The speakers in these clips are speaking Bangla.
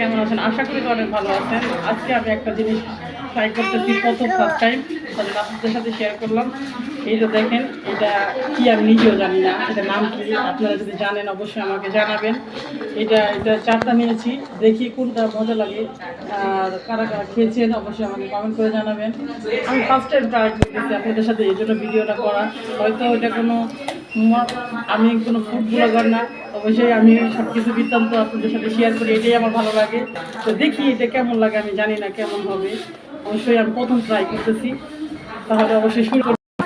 কেমন আছেন? আশা করি অনেক ভালো আছেন। আজকে আমি একটা জিনিস ট্রাই করতেছি প্রথম ফার্স্ট টাইম তাহলে আপনাদের সাথে শেয়ার করলাম। এই তো দেখেন, এটা কি আমি নিজেও জানি না। এটা নাম কি? আপনারা যদি জানেন, অবশ্যই আমাকে জানাবেন। এটা এটা চারটা নিয়েছি। দেখি কোনটা মজা লাগে। আর কারা কারা খেয়েছেন, অবশ্যই আমাকে কমেন্ট করে জানাবেন। আমি ফার্স্ট টাইম ট্রাই করতেছি আপনাদের সাথে, এই জন্য ভিডিওটা করা। হয়তো এটা কোনো আমি কোনো ফুড ব্লগার না। অবশ্যই আমি সব কিছু বৃত্তান্ত আপনাদের সাথে শেয়ার করি, এটাই আমার ভালো লাগে। তো দেখি এটা কেমন লাগে, আমি জানি না কেমন হবে। অবশ্যই আমি প্রথম ট্রাই করতেছি। তাহলে অবশ্যই শুরু করব।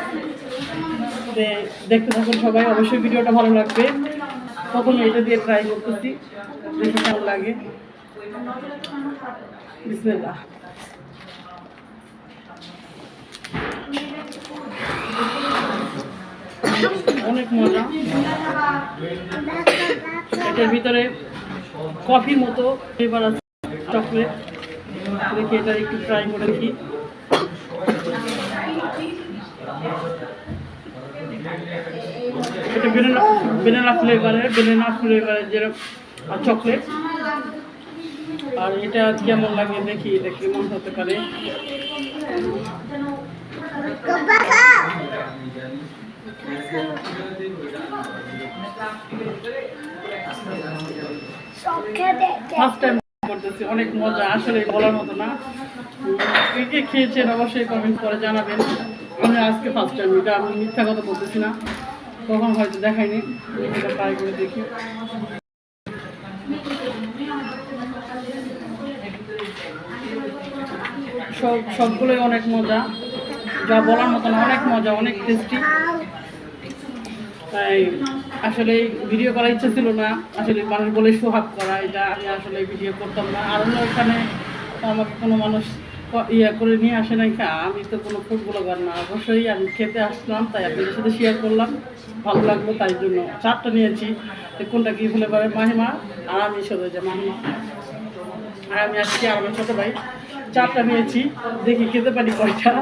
দে- দেখতে থাকুন সবাই, অবশ্যই ভিডিওটা ভালো লাগবে। প্রথমে এটা দিয়ে ট্রাই করতেছি, দেখি কেমন লাগে। বিসমিল্লাহ। অনেক মজা। এটার ভিতরে কফির মতো ফ্লেভার আছে চকলেট দেখি এটা একটু ট্রাই করে দেখি। এটা বেনানা বেনানা ফ্লেভারের বেনানা ফ্লেভারের যেরকম চকলেট আর এটা কেমন লাগে দেখি এটা কেমন হতে পারে। ফার্স্ট টাইম অনেক মজা আসলে বলার মতো না। কে কে খেয়েছেন অবশ্যই কমেন্ট করে জানাবেন। আমি আজকে ফার্স্ট টাইম এটা আমি মিথ্যা কথা বলতেছি না। তখন হয়তো দেখাইনি, এটা ট্রাই করে দেখি। সব সবগুলোই অনেক মজা। যা বলার মতো না অনেক মজা, অনেক টেস্টি তাই আসলে ভিডিও করার ইচ্ছা ছিল না। আসলে মানুষ বলে সোহাগ করা, এটা আমি আসলে ভিডিও করতাম না। আর অন্য এখানে আমাকে কোনো মানুষ ইয়ে করে নিয়ে আসে নাই। আমি তো কোনো ফুড ব্লগার না। অবশ্যই আমি খেতে আসলাম, তাই আপনাদের সাথে শেয়ার করলাম। ভালো লাগল তাই জন্য চারটা নিয়েছি। কোনটা কী ফেলে পারে মাহিমা আর আমি শুধু যে মাহিমা। আর আমি আজকে আমার ছোটো ভাই। চারটা নিয়েছি। দেখি খেতে পারি কয়টা।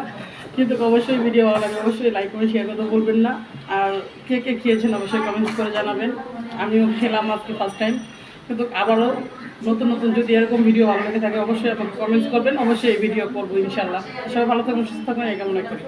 কিন্তু অবশ্যই ভিডিও ভালো লাগে অবশ্যই লাইক করে শেয়ার করতে বলবেন না। আর কে কে খেয়েছেন অবশ্যই কমেন্টস করে জানাবেন। আমিও খেলাম আজকে ফার্স্ট টাইম কিন্তু আবারও নতুন নতুন যদি এরকম ভিডিও ভালো লেগে থাকে, অবশ্যই আমাকে কমেন্টস করবেন। অবশ্যই এই ভিডিও করব ইনশাল্লাহ সবাই ভালো থাকুন, সুস্থ থাকুন, এই কামনা করি।